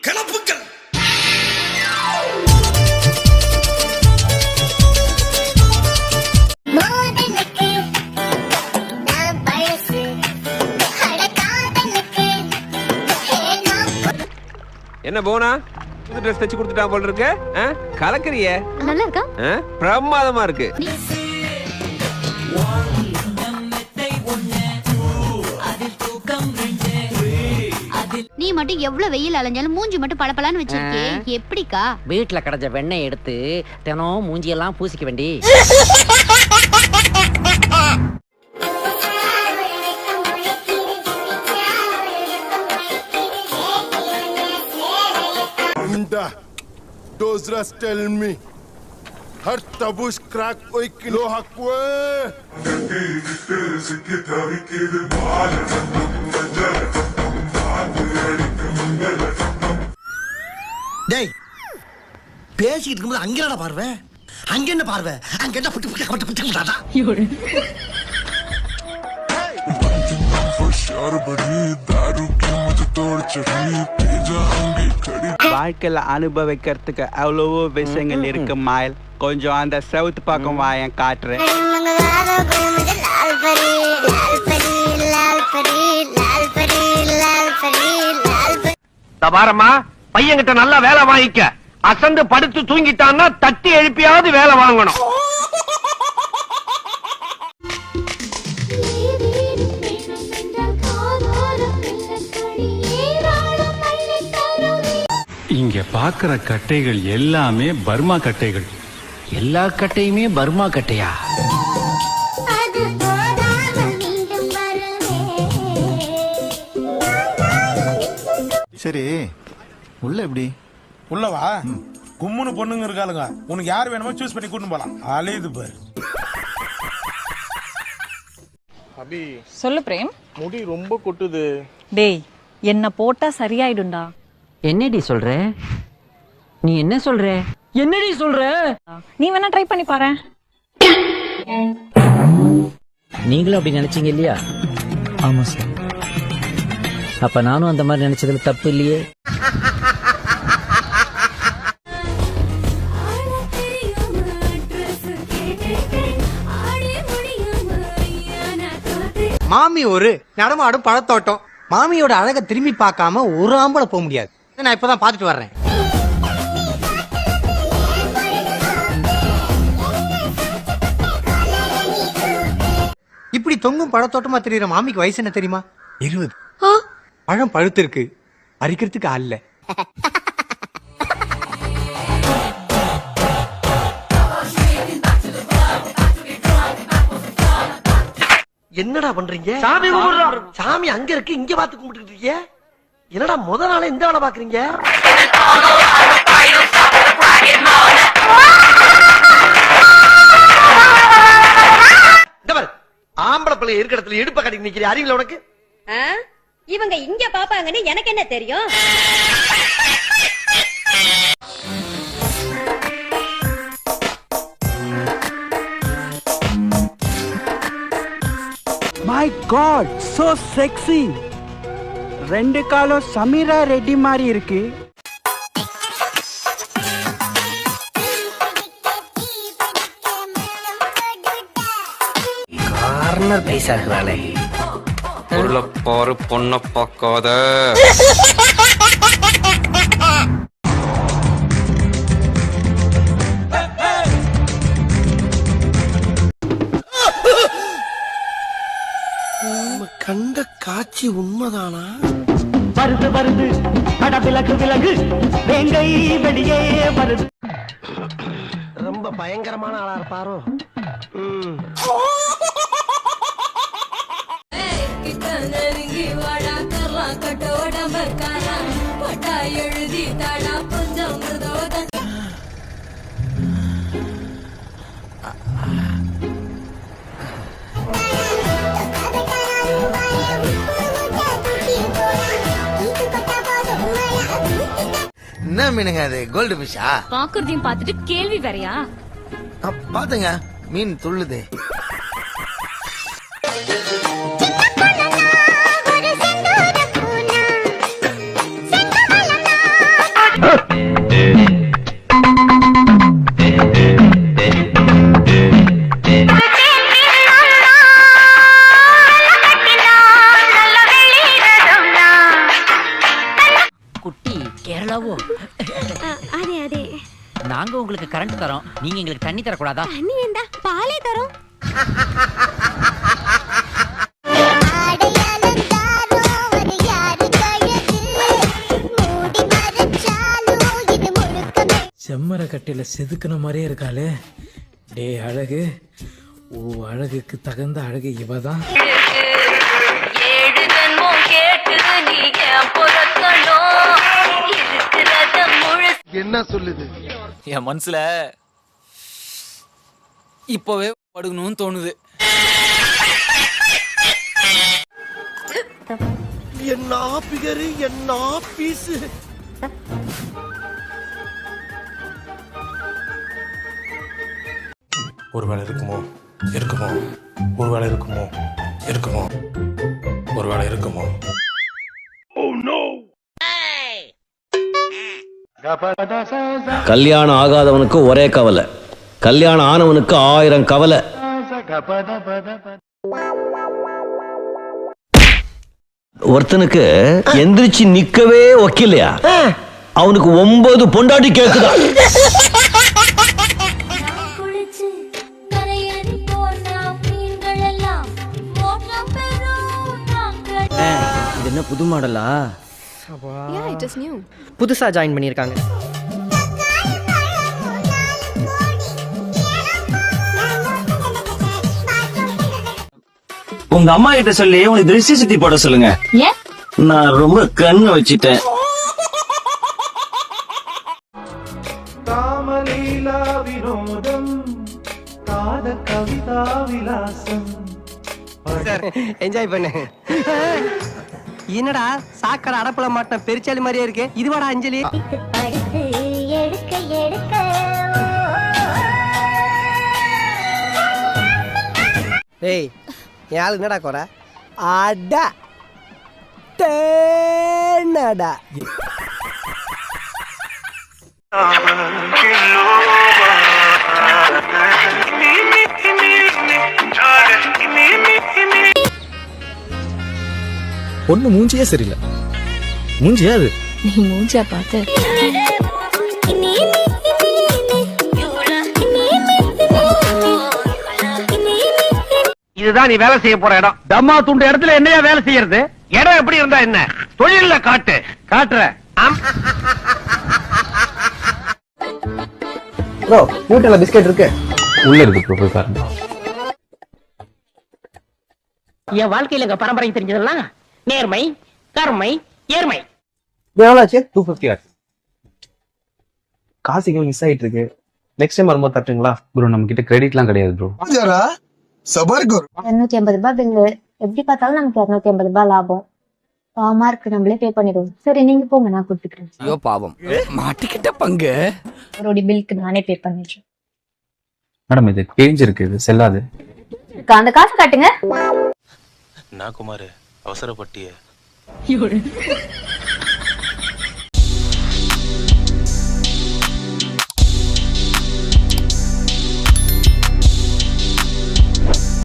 கிளப்புக்கள் என்ன போனா? புது ட்ரெஸ் தச்சு கொடுத்துட்டா போல இருக்கு. ஆ? கலக்குறிய? நல்லா இருக்கா? ஆ? பிரமாதமா இருக்கு. நீ மட்டும் எவ்வளவு வெயில் அலைஞ்சாலும் மூஞ்சி மட்டும் பளபளன்னு வச்சிருக்கே எப்படிக்கா வீட்ல கிடைச்ச வெண்ணெய் எடுத்து தினம் மூஞ்சியெல்லாம் பூசிக்க வேண்டி those rats tell me. Oi kilo hakwe. டேய் பேசிட்டு இருக்கும்போது அங்க என்னடா பார்வை? அங்க என்ன பார்வை? அங்க என்ன புட்டு புட்டு புட்டு புட்டு புட்டாடா வாழ்க்கையில அனுபவிக்கிறதுக்கு அவ்வளவோ விஷயங்கள் இருக்கு மாயல். கொஞ்சம் அந்த செவுத்து பக்கம் வாயன் காட்டுறேன். தபாரம்மா பையன்கிட்ட நல்லா வேலை வாங்கிக்க. அசந்து படுத்து தூங்கிட்டான்னா தட்டி எழுப்பியாவது வேலை வாங்கணும். இங்க பாக்குற கட்டைகள் எல்லாமே பர்மா கட்டைகள். எல்லா கட்டையுமே பர்மா கட்டையா? சரி. உள்ள எப்படி? உள்ளவா? கும்முன்னு பொண்ணுங்க இருக்காளுங்க. உனக்கு யார் வேணுமோ சூஸ் பண்ணி கூட்டிட்டு போலாம். அலையுது பாரு. அபி சொல்லு பிரேம். முடி ரொம்ப கொட்டுது. டேய் என்ன போட்டா சரியாயிடும்டா. என்னடி சொல்ற? நீ என்ன சொல்ற? என்னடி சொல்ற? நீ வேணா ட்ரை பண்ணி பாரு. நீங்களும் அப்படி நினைச்சீங்க இல்லையா? ஆமா சார் அப்ப நானும் அந்த மாதிரி நினைச்சதுல தப்பு இல்லையே? மாமி ஒரு நடமாடும் பழத்தோட்டம். மாமியோட அழக திரும்பி பார்க்காம ஒரு ஆம்பளை போக முடியாது. நான் இப்பதான் பாத்துட்டு வர்றேன். இப்படி தொங்கும் பழத்தோட்டமா தெரியுற மாமிக்கு வயசு என்ன தெரியுமா? இருபது. பழம் பழுத்து இருக்கு பறிக்கிறதுக்கு அல்ல. என்னடா பண்றீங்க? சாமி சாமி அங்க இருக்கு இங்க பார்த்து கும்பிட்டு இருக்கீங்க? என்னடா முத நாளே இந்த வேலை பாக்குறீங்க ஆம்பளை பிள்ளை இருக்கிற இடத்துல இடுப்ப கட்டி நிக்கிற அறிவில உனக்கு? இவங்க இங்க பாப்பாங்கன்னு எனக்கு என்ன தெரியும்? மை காட் சோ செக்ஸி ரெண்டு காலம் சமீரா ரெட்டி மாதிரி இருக்கு. கார்னர் பைசா இருக்கிறாளே. பாரு பொண்ண பார்க்காத. கண்ட காட்சி உண்மைதானா? வருது வருது. அட விலகு விலகு. வேங்கை வெளியே வருது. ரொம்ப பயங்கரமான ஆளா இருப்பாரோ? என்ன மீனுங்க அது? கோல்டு ஃபிஷ்ஷா பாக்குறதையும் பாத்துட்டு கேள்வி வேறயா? பாத்துங்க மீன் துள்ளுது. குட்டி லவ் அதே அதே நாங்க உங்களுக்கு கரண்ட் தரோம். நீங்க எங்களுக்கு தண்ணி தரக்கூடாதா? தண்ணி வேண்டா பாலே தரும். செம்மர கட்டையில செதுக்கின மாதிரியே இருக்காளே. டே அழகு. ஓ அழகுக்கு தகுந்த அழகு இவதான். என்ன சொல்லுது? என் மனசுல இப்பவே படுக்கணும்னு தோணுது. என்ன பிகரு என்ன பீஸு? ஒருவேளை இருக்குமோ? இருக்குமோ? ஒருவேளை இருக்குமோ? இருக்குமோ? ஒருவேளை இருக்குமோ? கல்யாணம் ஆகாதவனுக்கு ஒரே கவலை. கல்யாணம் ஆனவனுக்கு ஆயிரம் கவலை. ஒருத்தனுக்கு எந்திரிச்சு நிக்கவே ஒக்கில்லையா? அவனுக்கு ஒன்பது பொண்டாட்டி கேக்குதா? இது என்ன புது மாடலா? Yeah, it is new. புதுசா ஜாயின் பண்ணிருக்காங்க உங்க அம்மா கிட்ட சொல்லி உனக்கு திருஷ்டி சுத்தி போட சொல்லுங்க. ஏன் நான் ரொம்ப கண்ணு வச்சிட்டேன். என்ஜாய் பண்ணு. என்னடா சாக்கடை அடப்புல மாட்டின பெருச்சாலி மாதிரியே இருக்கு இதுவாடா அஞ்சலி எடுக்க எடுக்க டேய் என் ஆளு என்னடா குறை அடா தேனடா பொண்ணு மூஞ்சியே சரியில்லை. மூஞ்சியா அது? நீ மூஞ்சா பார்த்து. இதுதான் நீ வேலை செய்ய போற இடம். தம்மா துண்டு இடத்துல என்னையா வேலை செய்யறது? இடம் எப்படி இருந்தா என்ன? தொழில்ல காட்டு. காட்டுற. ப்ரோ வீட்டுல பிஸ்கெட் இருக்கு. உள்ள இருக்கு ப்ரோ போய் பாருங்க. என் வாழ்க்கையில எங்க பரம்பரை தெரிஞ்சதெல்லாம் நேர்மை கருமை ஏர்மை எவ்வளோ ஆச்சு? டூ ஃபிஃப்டி ஆச்சு. காசு இங்கே மிஸ் ஆயிட்டு இருக்கு. நெக்ஸ்ட் டைம் வரும்போது தட்டுங்களா ப்ரோ நம்ம கிட்ட கிரெடிட்லாம் கிடையாது ப்ரோ சபர் கர் இருநூத்தி ஐம்பது ரூபாய் பில்லு எப்படி பார்த்தாலும் நமக்கு இருநூத்தி ஐம்பது ரூபாய் லாபம். மார்க் நம்மளே பே பண்ணிடுவோம். சரி நீங்க போங்க நான் கொடுத்துக்கிறேன். ஐயோ பாவம். மாட்டிக்கிட்ட பங்கு. அவருடைய பில்க்கு நானே பே பண்ணிடுறேன். மேடம் இது கிழிஞ்சிருக்கு இது செல்லாது. அந்த காசு காட்டுங்க. நான் குமார். அவசரப்பட்டிய.